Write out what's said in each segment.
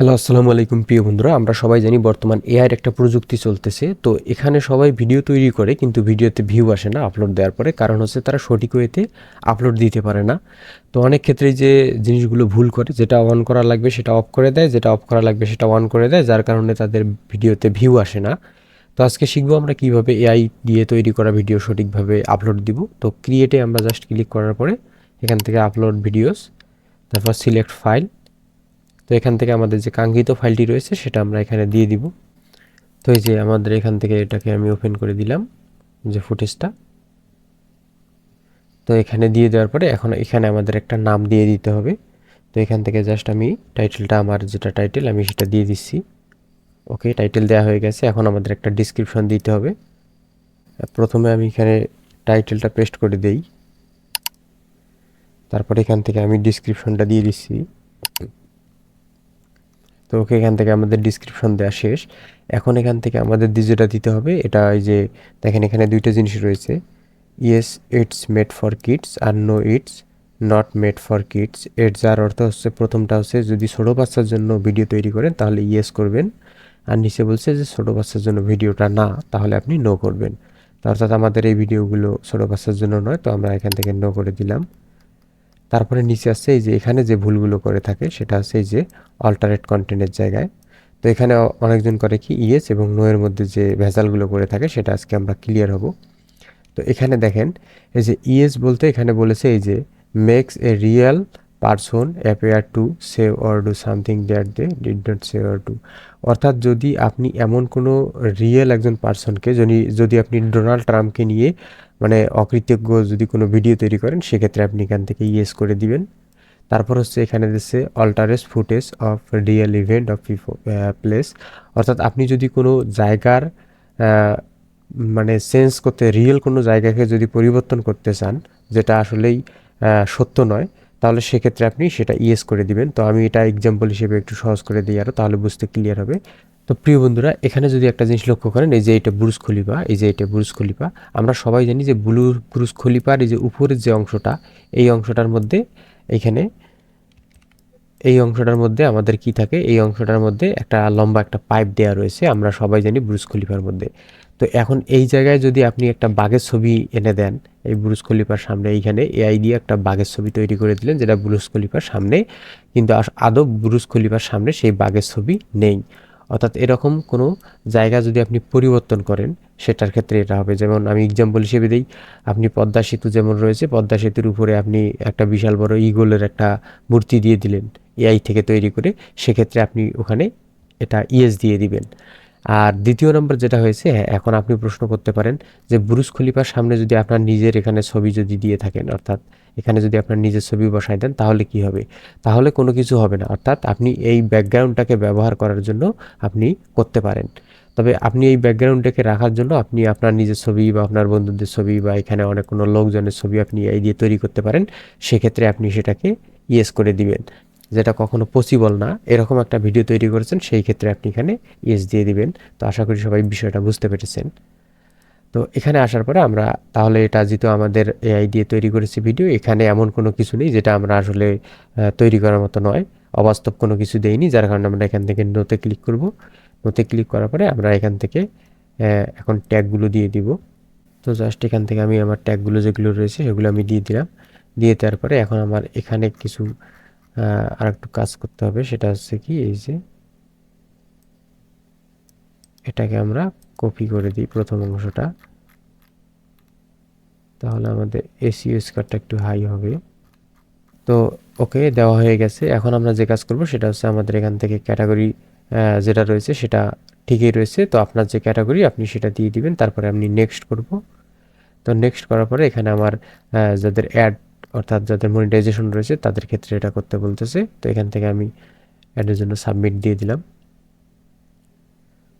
Hello, আসসালামু আলাইকুম প্রিয় বন্ধুরা। আমরা সবাই জানি বর্তমান এআইয়ের একটা প্রযুক্তি চলতেছে। তো এখানে সবাই ভিডিও তৈরি করে, কিন্তু ভিডিওতে ভিউ আসে না আপলোড দেওয়ার পরে। কারণ হচ্ছে তারা সঠিক ওয়েতে আপলোড দিতে পারে না। তো অনেক ক্ষেত্রে যে জিনিসগুলো ভুল করে, যেটা অন করা লাগবে সেটা অফ করে দেয়। যেটা অফ করা লাগবে সেটা অন করে দেয়, যার কারণে তাদের ভিডিওতে ভিউ আসে না। তো আজকে শিখব আমরা কীভাবে এআই দিয়ে তৈরি করা ভিডিও সঠিকভাবে আপলোড দিব। তো ক্রিয়েটে আমরা জাস্ট ক্লিক করার পরে এখান থেকে আপলোড ভিডিওস তারপর সিলেক্ট ফাইল তো এখান থেকে আমাদের যে কাঙ্ক্ষিত ফাইলটি রয়েছে, সেটা আমরা এখানে দিয়ে দিব। তো এই যে আমাদের এখান থেকে এটাকে আমি ওপেন করে দিলাম, যে ফুটেজটা। তো এখানে দিয়ে দেওয়ার পরে এখন এখানে আমাদের একটা নাম দিয়ে দিতে হবে। তো এখান থেকে জাস্ট আমি টাইটেলটা, আমার যেটা টাইটেল, আমি সেটা দিয়ে দিচ্ছি। ওকে, টাইটেল দেওয়া হয়ে গেছে। এখন আমাদের একটা ডিসক্রিপশন দিতে হবে। প্রথমে আমি এখানে টাইটেলটা পেস্ট করে দেই। তারপর এখান থেকে আমি ডিসক্রিপশনটা দিয়ে দিচ্ছি। তো ওকে এখান থেকে আমাদের ডিসক্রিপশন দেওয়া শেষ। এখন এখান থেকে আমাদের যেটা দিতে হবে। এটা এই যে, দেখেন এখানে দুইটা জিনিস রয়েছে। Yes it's made for kids R no it's not made for kids এর যার অর্থ হচ্ছে, প্রথমটা হচ্ছে, যদি ছোটো বাচ্চার জন্য ভিডিও তৈরি করেন, তাহলে ইয়েস করবেন। আর নিচে বলছে যে, ছোটো বাচ্চার জন্য ভিডিওটা না, তাহলে আপনি নো করবেন। অর্থাৎ আমাদের এই ভিডিওগুলো ছোটো বাচ্চার জন্য নয়, তো আমরা এখান থেকে নো করে দিলাম। তারপরে নিচে আসছে এই যে এখানে যে ভুলগুলো করে থাকে, সেটা হচ্ছে এই যে অল্টারেট কন্টেন্টের জায়গায়। তো এখানে অনেকজন করে কি ইয়েস এবং নোয়ের মধ্যে যে ভেজালগুলো করে থাকে, সেটা আজকে আমরা ক্লিয়ার হব। তো এখানে দেখেন, এই যে ইয়েস বলতে এখানে বলেছে এই যে makes a real person appear to save or do something that they did not say or do অর্থাৎ যদি আপনি এমন কোনো রিয়েল একজন পার্সনকে যদি যদি আপনি ডোনাল্ড ট্রাম্পকে নিয়ে মানে অকৃতজ্ঞ যদি কোনো ভিডিও তৈরি করেন, সেক্ষেত্রে আপনি এখান থেকে ইয়েস করে দিবেন। তারপর হচ্ছে এখানে দিচ্ছে alters footage of real event of place অর্থাৎ আপনি যদি কোনো জায়গার মানে সেন্স করতে রিয়েল কোনো জায়গাকে যদি পরিবর্তন করতে চান, যেটা আসলেই সত্য নয়, তাহলে সেক্ষেত্রে আপনি সেটা ইয়েস করে দিবেন। তো আমি এটা এক্সাম্পল হিসেবে একটু সহজ করে দিই আরও তাহলে বুঝতে ক্লিয়ার হবে। তো প্রিয় বন্ধুরা, এখানে যদি একটা জিনিস লক্ষ্য করেন, এই যে এটা বুরুজ খলিফা, এই যে এটা বুরুজ খলিফা, আমরা সবাই জানি যে ব্লু বুরুজ খলিফার এই যে উপরের যে অংশটা, এই অংশটার মধ্যে এইখানে এই অংশটার মধ্যে আমাদের কি থাকে? এই অংশটার মধ্যে একটা লম্বা একটা পাইপ দেওয়া রয়েছে, আমরা সবাই জানি ব্রুজ খলিফার মধ্যে। তো এখন এই জায়গায় যদি আপনি একটা বাঘের ছবি এনে দেন, এই ব্রুজ খলিফার সামনে, এইখানে এআই দিয়ে একটা বাঘের ছবি তৈরি করে দিলেন, যেটা ব্রুজ খলিফার সামনে, কিন্তু আদৌ ব্রুজ খলিফার সামনে সেই বাঘের ছবি নেই। অর্থাৎ এরকম কোনো জায়গা যদি আপনি পরিবর্তন করেন, সেটার ক্ষেত্রে এটা হবে। যেমন আমি এক্সাম্পল হিসেবে দিই, আপনি পদ্মা সেতু যেমন রয়েছে, পদ্মা সেতুর উপরে আপনি একটা বিশাল বড় ইগোলের একটা মূর্তি দিয়ে দিলেন, এআই থেকে তৈরি করে, সেক্ষেত্রে আপনি ওখানে এটা ইএস দিয়ে দিবেন। আর দ্বিতীয় নম্বর যেটা হয়েছে হ্যাঁ এখন আপনি প্রশ্ন করতে পারেন যে ব্রুজ খলিফার সামনে যদি আপনার নিজের এখানে ছবি যদি দিয়ে থাকেন, অর্থাৎ এখানে যদি আপনার নিজের ছবি বসাই দেন, তাহলে কি হবে? তাহলে কোনো কিছু হবে না। অর্থাৎ আপনি এই ব্যাকগ্রাউন্ডটাকে ব্যবহার করার জন্য আপনি করতে পারেন। তবে আপনি এই ব্যাকগ্রাউন্ডটাকে রাখার জন্য আপনি আপনার নিজের ছবি বা আপনার বন্ধুদের ছবি বা এখানে অনেক কোনো লোকজনের ছবি আপনি এই দিয়ে তৈরি করতে পারেন। সেক্ষেত্রে আপনি সেটাকে ইয়েস করে দিবেন। যেটা কখনো পসিবল না, এরকম একটা ভিডিও তৈরি করেছেন, সেই ক্ষেত্রে আপনি এখানে ইয়েস দিয়ে দিবেন। তো আশা করি সবাই বিষয়টা বুঝতে পেরেছেন। তো এখানে আসার পরে আমরা, তাহলে এটা যেহেতু আমাদের এআই দিয়ে তৈরি করেছি ভিডিও এখানে এমন কোনো কিছু নেই যেটা আমরা আসলে তৈরি করার মতো নয়। অবাস্তব কোনো কিছু দেইনি, যার কারণে আমরা এখান থেকে নোতে ক্লিক করব। নোতে ক্লিক করার পরে আমরা এখান থেকে এখন ট্যাগগুলো দিয়ে দিব। তো জাস্ট এখান থেকে আমি আমার ট্যাগগুলো যেগুলো রয়েছে সেগুলো আমি দিয়ে দিলাম। দিয়ে দেওয়ার পরে এখন আমার এখানে কিছু আর একটু কাজ করতে হবে, সেটা হচ্ছে কি, এই যে এটাকে আমরা কপি করে দিই প্রথম অংশটা। তাহলে আমাদের এসিও স্কোয়ারটা একটু হাই হবে। তো ওকে, দেওয়া হয়ে গেছে। এখন আমরা যে কাজ করব, সেটা হচ্ছে আমাদের এখান থেকে ক্যাটাগরি যেটা রয়েছে, সেটা ঠিকই রয়েছে। তো আপনার যে ক্যাটাগরি আপনি সেটা দিয়ে দিবেন। তারপরে আপনি নেক্সট করব। তো নেক্সট করার পরে এখানে আমার যাদের অ্যাড অর্থাৎ যাদের মনিটাইজেশন রয়েছে, তাদের ক্ষেত্রে এটা করতে বলতেছে। তো এখান থেকে আমি অ্যাডের জন্য সাবমিট দিয়ে দিলাম।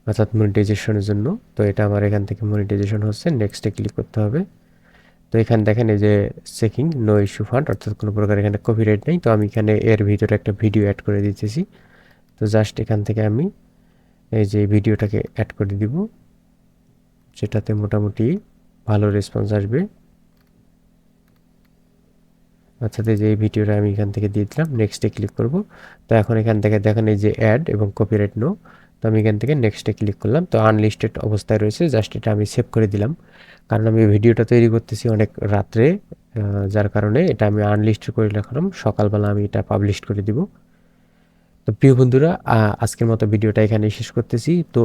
অর্থাৎ মনিটাইজেশনের জন্য। তো এটা আমার এখান থেকে মনিটাইজেশন হচ্ছে। নেক্সটে ক্লিক করতে হবে। তো এখানে দেখেন এই যে চেকিং নো ইস্যু ফান্ড অর্থাৎ কোনো প্রকার এখানে কপিরাইট নেই। তো আমি এখানে এর ভিতরে একটা ভিডিও অ্যাড করে দিতেছি। তো জাস্ট এখান থেকে আমি এই যে ভিডিওটাকে অ্যাড করে দিব। যেটাতে মোটামুটি ভালো রেসপন্স আসবে। বাচ্চাদের যে ভিডিওটা আমি এখান থেকে দিয়ে দিলাম নেক্সটে ক্লিক করব। তো এখন এখান থেকে দেখেন এই যে অ্যাড এবং কপিরাইট নো তো আমি এখান থেকে নেক্সটে ক্লিক করলাম। তো আনলিস্টেড অবস্থায় রয়েছে জাস্ট এটা আমি সেভ করে দিলাম। কারণ আমি ভিডিওটা তৈরি করতেছি অনেক রাত্রে যার কারণে এটা আমি আনলিস্টেড করে রাখলাম। সকালবেলা আমি এটা পাবলিশ করে দিব। তো প্রিয় বন্ধুরা আজকের মতো ভিডিওটা এখানে শেষ করতেছি। তো